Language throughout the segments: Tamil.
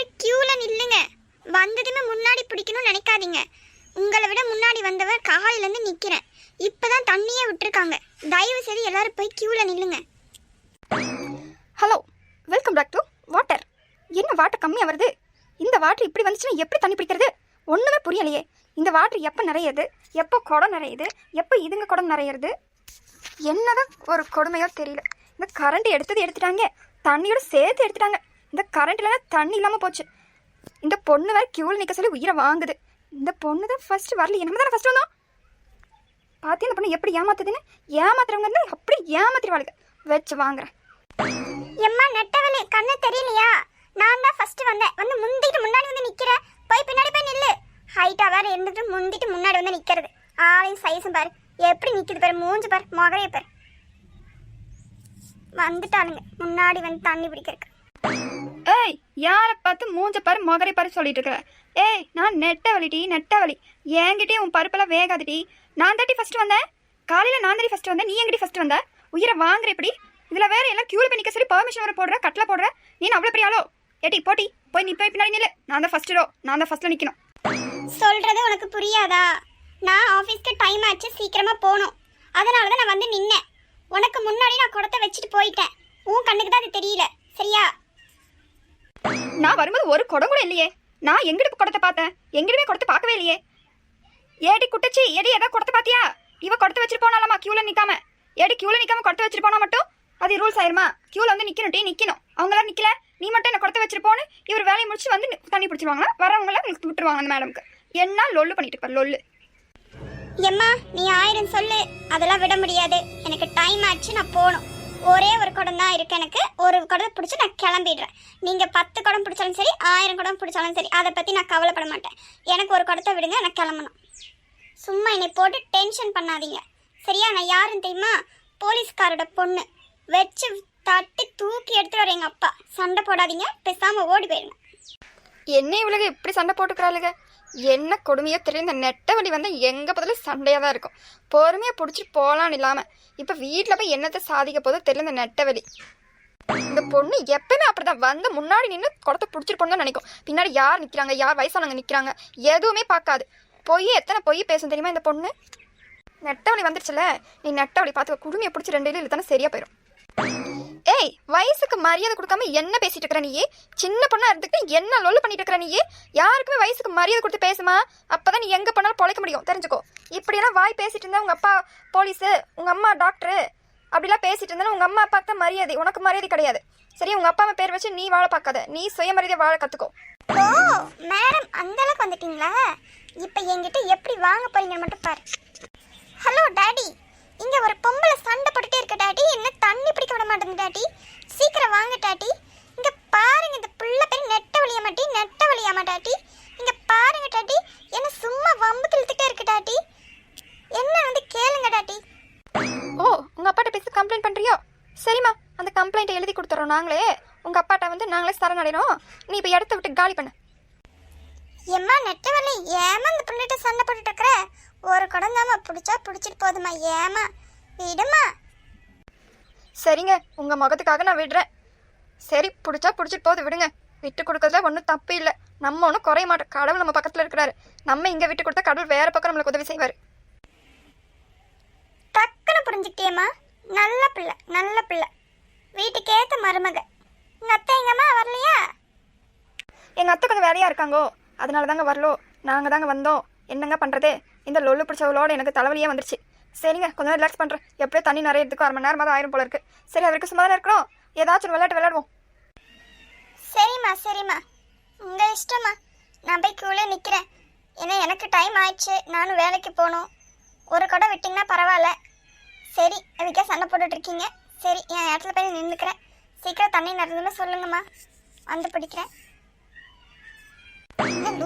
எல்லாரும் கியூல நில்லுங்க. வந்ததுமே முன்னாடி பிடிக்கணும்னு நினைக்காதீங்க. உங்களை விட முன்னாடி வந்தவர் காலையிலேருந்து நிற்கிறேன் இப்போ தான் தண்ணியே விட்டுருக்காங்க. தயவு செய்து எல்லாரும் போய் கியூவில் நில்லுங்க. Hello welcome back to water என்ன வாட்டர் கம்மியாக வருது? இந்த வாட்டர் இப்படி வந்துச்சுன்னா எப்படி தண்ணி பிடிக்கிறது? ஒன்றுமே புரியலையே. இந்த வாட்டர் எப்போ நிறையுது? எப்போ குடம் நிறையுது? எப்போ இதுங்க குடம் நிறையிறது? என்னதான் ஒரு கொடுமையோ தெரியல. இந்த கரண்ட் எடுத்தது எடுத்துட்டாங்க. தண்ணியோட சேர்த்து எடுத்துட்டாங்க. இந்த கரண்ட் இல்லைன்னா தண்ணி இல்லாமல் போச்சு. இந்த பொண்ணு வேறு கியூவில் நிற்க சொல்லி உயிரை வாங்குது. இந்த பொண்ணு தான் ஃபர்ஸ்ட் வரல நம்ம தானே ஃபர்ஸ்ட் வந்தோம். பார்த்து இந்த பொண்ணு எப்படி ஏமாத்துதுன்னு? ஏமாத்துறவங்க இருந்தா அப்படி ஏமாத்திடுவாளுங்க. வச்சு வாங்குறேன். எம்மா நெட்டவளே கண்ணு தெரியலையா? நான் தான் ஃபர்ஸ்ட் வந்தேன். வந்து முந்திட்டு முன்னாடி வந்து நிக்கிற. போய் பின்னாடி போய் நில்லு. ஹைட்டா வேற இருந்துட்டு முந்திட்டு முன்னாடி வந்து நிக்கிறது. ஆளையும் சைஸும் பாரு. எப்படி நிக்குது பாரு. மூஞ்சு பாரு. முகரைய பாரு. வந்துட்டானுங்க முன்னாடி வந்து தண்ணி பிடிக்கிறதுக்கு. ஏய் யாரை பார்த்து மூஞ்ச பாரு மொகரை பாரு சொல்லிட்டு இருக்கிற ஏய் நான் நெட்ட வலிடி நெட்ட வலி. என்கிட்டயே உன் பருப்பெல்லாம் வேகாதுடி நான் தாட்டி ஃபர்ஸ்ட் வந்தேன். காலையில நான் தாட்டி ஃபர்ஸ்ட் வந்தேன். நீ எங்கிட்ட ஃபர்ஸ்ட் வந்த? உயிரை வாங்குற இப்படி இதுல வேற எல்லாம் கியூல பண்ணிக்க சொல்லி பெர்மிஷன் வர போடுற கட்டில் போடுற. நீ அவ்வளவு பெரிய ஆளோ? ஏட்டி போட்டி. போய் நீ போய் பின்னாடி நில்லு. நான் தான் ஃபர்ஸ்ட் ரோ நான் தான் ஃபர்ஸ்ட்ல நிக்கணும். சொல்றது உனக்கு புரியாதா? நான் ஆஃபீஸ்க்கு டைம் ஆச்சு சீக்கிரமா போகணும். அதனால தான் நான் வந்து நின்னேன். உனக்கு முன்னாடி நான் குடத்தை வச்சுட்டு போயிட்டேன். உன் கண்ணுக்கு தான் அது தெரியல. சரியா? நான் வரும்போது ஒரு குடம் கூட இல்லையே. நான் எங்கிட்ட குடத்தை பார்த்தேன்? எங்கிட்டுமே குடத்தை பார்க்கவே இல்லையே. ஏடி குட்டச்சி ஏடி ஏதாவது குடத்தை பார்த்தியா? இவ குடத்தை வச்சுட்டு போனாலாமா? கியூல நிக்காம. ஏடி கியூல நிக்காம குடத்தை வச்சுட்டு போனா மட்டும் அது ரூல்ஸ் ஆயிருமா? கியூல வந்து நிக்கணும் டீ நிக்கணும். அவங்களாம் நிக்கல. நீ மட்டும் என்ன குடத்தை வச்சுட்டு போன்னு இவர் வேலையை முடிச்சு வந்து தண்ணி பிடிச்சிருவாங்களா? வரவங்கள விட்டுருவாங்க அந்த மேடம்க்கு என்ன லொல்லு பண்ணிட்டு இருப்பார் லொல்லு? எம்மா நீ ஆயிரம் சொல்லு. அதெல்லாம் விட முடியாது. எனக்கு டைம் ஆச்சு நான் போகணும் ஒரே ஒரு குடம் தான் இருக்கு எனக்கு. ஒரு குடம் பிடிச்சி நான் கிளம்பிடுறேன். நீங்க பத்து குடம் பிடிச்சாலும் சரி ஆயிரம் குடம் பிடிச்சாலும் சரி அதை பத்தி நான் கவலைப்பட மாட்டேன். எனக்கு ஒரு குடத்தை விடுங்க நான் கிளம்பணும். சும்மா என்னை போட்டு டென்ஷன் பண்ணாதீங்க. சரியா? நான் யாருன்னு தெரியுமா? போலீஸ்காரோட பொண்ணு. வச்சு தட்டி தூக்கி எடுத்துட்டு வர எங்கள் அப்பா. சண்டை போடாதீங்க பேசாம ஓடி போயிருங்க. என்ன இவ்வளவு இப்படி சண்டை போட்டுக்கிறாளுங்க என்ன கொடுமையோ தெரியல. இந்த நெட்ட வலி வந்து எங்கே பார்த்தாலும் சண்டையாக தான் இருக்கும். பொறுமையாக பிடிச்சிட்டு போகலான்னு இல்லாமல் இப்போ வீட்டில் போய் என்னத்தை சாதிக்க போதோ தெரியல இந்த நெட்ட வலி. இந்த பொண்ணு எப்பவுமே அப்படிதான். வந்து முன்னாடி நின்று குடத்தை பிடிச்சிட்டு போகணும் தான் நினைக்கும். பின்னாடி யார் நிற்கிறாங்க யார் வயசானவங்க நிற்கிறாங்க எதுவுமே பார்க்காது. பொய் எத்தனை பொய் பேசும் தெரியுமா இந்த பொண்ணு? நெட்டவழி வந்துருச்சுல. நீ நெட்டவழி பார்த்துக்க. குடுமையை பிடிச்சி ரெண்டு இல்லை தானே போயிடும் ஏய் வயசுக்கு மரியாதை கொடுக்காம என்ன பேசிட்டு இருக்கிற நீயே? சின்ன பொண்ணா இருந்துக்கிட்டு என்ன லொல்லு பண்ணிட்டு இருக்கிற நீயே? யாருக்குமே வயசுக்கு மரியாதை கொடுத்து பேசுமா? அப்பதான் நீ எங்க போனாலும் பொழைக்க முடியும். தெரிஞ்சுக்கோ. இப்படியெல்லாம் வாய் பேசிட்டு இருந்தா உங்க அப்பா போலீஸு உங்க அம்மா டாக்டரு அப்படிலாம் பேசிட்டு இருந்தாலும் உங்க அம்மா அப்பா தான் மரியாதை. உனக்கு மரியாதை கிடையாது. சரி உங்க அப்பா அம்மா பேர் வச்சு நீ வாழ பார்க்காத. நீ சுயமரியாதை வாழ கத்துக்கோ. ஓ மேடம் அந்த அளவுக்கு வந்துட்டீங்களா? இப்போ என்கிட்ட எப்படி வாங்க போறீங்கன்னு மட்டும் பாரு. Hello daddy. இங்க ஒரு பொம்பளை சண்டை போட்டுட்டே இருக்க டாடி. என்ன தண்ணி பிடிக்க விட மாட்டேங்குது டாடி. சீக்கிரம் வாங்க டாடி. இங்க பாருங்க இந்த புள்ள பேர் நெட்ட வழியா மாட்டி நெட்ட வழியாமா டாடி. இங்க பாருங்க டாடி. என்ன சும்மா வம்பு இழுத்துட்டே இருக்கு டாடி. என்ன வந்து கேளுங்க டாடி. ஓ உங்க அப்பாட்ட பேசி கம்ப்ளைண்ட் பண்றியோ? சரிம்மா அந்த கம்ப்ளைண்ட்டை எழுதி கொடுத்துறோம் நாங்களே. உங்க அப்பாட்ட வந்து நாங்களே சரணடைறோம். நீ இப்போ இடத்த விட்டு காலி பண்ணு. எம்மா நெட்டவள்ளி ஏமா இந்த பிள்ளைகிட்ட சண்டை போட்டுட்டு இருக்கிற? ஒரு குடம் தாம்மா பிடிச்சா பிடிச்சிட்டு போதுமா ஏமா விடுமா சரிங்க உங்க முகத்துக்காக நான் விடுறேன். சரி பிடிச்சா பிடிச்சிட்டு போது விடுங்க. விட்டு கொடுக்கறதுல ஒன்றும் தப்பு இல்லை. நம்ம ஒன்றும் குறைய மாட்டோம். கடவுள் நம்ம பக்கத்தில் இருக்கிறாரு. நம்ம இங்கே விட்டு கொடுத்தா கடவுள் வேற பக்கம் நம்மளுக்கு உதவி செய்வார். டக்குன்னு புரிஞ்சுக்கிட்டேம்மா. நல்ல பிள்ளை நல்ல பிள்ளை. வீட்டுக்கு ஏத்த மருமக. உங்க அத்தை எங்கம்மா வரலையா? எங்கள் அத்தை கொஞ்சம் வேலையாக இருக்காங்கோ. அதனால தாங்க வரலோ நாங்கள் தாங்க வந்தோம். என்னங்க பண்ணுறது இந்த லொல்லு பிடிச்சவளோட எனக்கு தலைவலியே வந்துருச்சு. சரிங்க கொஞ்சம் ரிலாக்ஸ் பண்ணுறேன் எப்படியோ தண்ணி நிறைய எடுத்துக்கோ அரை மணி நேரமாக தான் ஆயிரம் போல இருக்கு. சரி அவருக்கு சும்மா தானே இருக்கிறோம்? ஏதாச்சும் ஒரு விளையாட்டு விளையாடுவோம். சரிம்மா சரிம்மா. உங்க இஷ்டம்மா. நான் போய் கீழே நிற்கிறேன் ஏன்னா எனக்கு டைம் ஆயிடுச்சு. நானும் வேலைக்கு போகணும். ஒரு கடை விட்டிங்கன்னா பரவாயில்ல. சரி அதுக்கே சண்டை போட்டுட்டு இருக்கீங்க. சரி என் இடத்துல போய் நின்றுக்கிறேன் சீக்கிரம் தண்ணி நடந்துன்னு சொல்லுங்கம்மா. வந்து பிடிக்கிறேன்.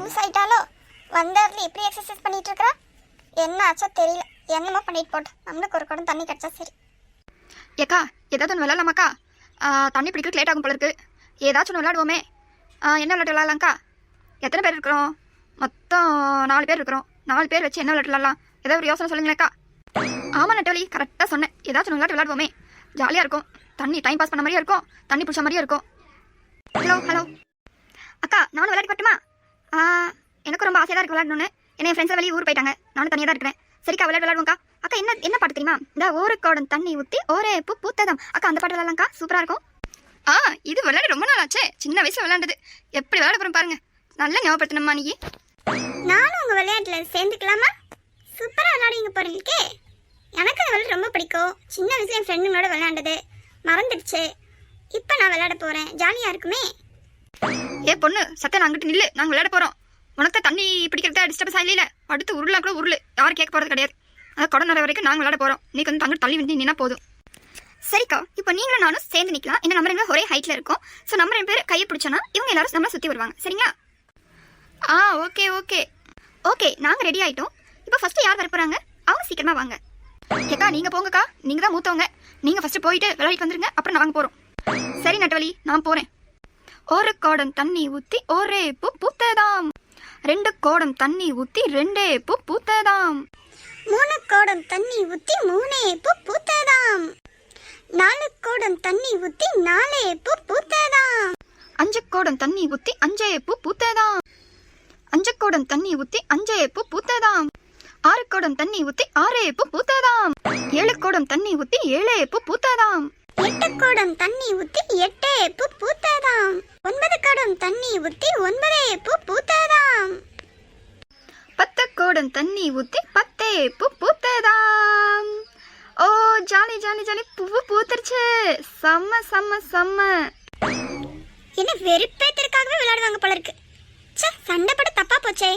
லூஸ் ஆயிட்டாலோ அப்படி எப்படி எக்ஸசைஸ் பண்ணிட்டு இருக்கா என்ன ஆச்சோ தெரியல. என்னமோ பண்ணிட்டு போட்டோம் நம்மளுக்கு ஒரு குடம் தண்ணி கிடச்சா சரி. ஏக்கா ஏதாவது ஒன்று விளையாடலாமாக்கா? தண்ணி பிடிக்கிறதுக்கு லேட் ஆகும் போல இருக்கு. ஏதாச்சும் ஒன்று விளாடுவோமே என்ன விளையாட்டு விளையாடலாம்க்கா? எத்தனை பேர் இருக்கிறோம்? மொத்தம் நாலு பேர் இருக்கிறோம். நாலு பேர் வச்சு என்ன விளையாட்டு விளாட்லாம் ஏதாவது ஒரு யோசனை சொல்லுங்களேக்கா ஆமாம் நட்டவலி கரெக்டாக சொன்னேன். ஏதாச்சும் ஒன்று விளையாட்டு விளாடுவோமே ஜாலியாக இருக்கும். தண்ணி டைம் பாஸ் பண்ண மாதிரியே இருக்கும்? தண்ணி பிடிச்ச மாதிரியே இருக்கும்? ஹலோ ஹலோ அக்கா நானும் விளையாடி பட்டுமா? எனக்கு ரொம்ப ஆசையாக இருக்கு விளாடணும்னு என்ன என் ஃப்ரெண்ட்ஸ் வெளியே ஊர் போயிட்டாங்க. நானும் தனியாக தான் இருக்கிறேன். சரிக்கா விளையாட விளாடுவோம்க்கா அக்கா என்ன என்ன பாட்டு தெரியுமா? இந்த ஒரு கோடம் தண்ணி ஊற்றி ஒரே பூ பூத்ததம். அக்கா அந்த பாட்டு விளாட்லாம்க்கா சூப்பராக இருக்கும். ஆ இது விளையாட ரொம்ப நாள் ஆச்சே. சின்ன வயசில் விளையாண்டது. எப்படி விளையாட போகிறோம் பாருங்க. நல்லா ஞாபகப்படுத்தணுமா நீ? நானும் உங்கள் விளையாட்டில் சேர்ந்துக்கலாமா? சூப்பராக விளையாடுவீங்க போறீங்களுக்கே எனக்கு அது விளையாட்டு ரொம்ப பிடிக்கும். சின்ன வயசுல என் ஃப்ரெண்டுங்களோட விளையாண்டது. மறந்துடுச்சு. இப்போ நான் விளையாட போகிறேன் ஜாலியாக இருக்குமே. ஏ பொண்ணு சத்யா அங்கிட்டு நில்லு. நாங்கள் விளையாட போறோம். உனக்கு தண்ணி பிடிக்கிறத டிஸ்டர்பன்ஸ் ஆகல அடுத்து உருளா கூட உருளு. யாரும் கேட்க போறது கிடையாது. அதான் குடம் நிறைய வரைக்கும் நாங்கள் விளையாட போறோம். நீ வந்து அங்கிட்டு தள்ளி வந்து நின்னா போதும். சரிக்கா இப்போ நீங்களும் நானும் சேர்ந்து நிற்கலாம் என்ன நம்ம ரெண்டு ஒரே ஹைட்ல இருக்கும். ஸோ நம்ம ரெண்டு பேர் கையை பிடிச்சோன்னா இவங்க எல்லாரும் நம்மளை சுற்றி வருவாங்க. சரிங்களா? ஆ ஓகே ஓகே ஓகே நாங்கள் ரெடி ஆயிட்டோம். இப்போ ஃபர்ஸ்ட் யார் வர போகிறாங்க அவங்க சீக்கிரமா வாங்க. கேக்கா நீங்கள் போங்கக்கா. நீங்கள் தான் மூத்தவங்க. நீங்கள் ஃபர்ஸ்ட் போயிட்டு விளையாடிட்டு வந்துருங்க. அப்புறம் நாங்கள் போகிறோம் சரி நட்டவழி நான் போகிறேன் ஒரு கோடம் தண்ணி ஊத்தி ஒரே பூ பூத்ததாம். ரெண்டு கோடம் தண்ணி ஊத்தி ரெண்டே பூ பூத்ததாம். மூணு கோடம் தண்ணி ஊத்தி மூணே பூ பூத்ததாம். நாலு கோடம் தண்ணி ஊத்தி நாலே பூ பூத்ததாம். அஞ்சு கோடம் தண்ணி ஊத்தி அஞ்சே பூ பூத்ததாம். அஞ்சு கோடம் தண்ணி ஊத்தி அஞ்சே பூ பூத்ததாம். ஆறு கோடம் தண்ணி ஊத்தி ஆறே பூ பூத்ததாம். ஏழு கோடம் தண்ணி ஊத்தி ஏழே பூ பூத்ததாம். எட்டு குடம் தண்ணி ஊத்தி எட்டே பூ பூத்ததாம். ஊத்தி ஒன்பதே பூ பூத்ததாம். பத்து கோடம் தண்ணி ஊத்தி பத்தே பூ பூத்ததாம். ஓ ஜாலி ஜாலி ஜாலி பூ பூத்துருச்சு. செம்ம செம்ம செம்ம. என்ன வெறுப்பேத்திற்காகவே விளையாடுவாங்க போல இருக்கு ச்சே சண்டை போட தப்பா போச்சே.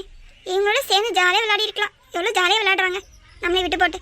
இவங்களோட சேர்ந்து ஜாலியாக விளையாடி இருக்கலாம் எவ்வளோ ஜாலியாக விளையாடுறாங்க. நம்மளை விட்டு போட்டு.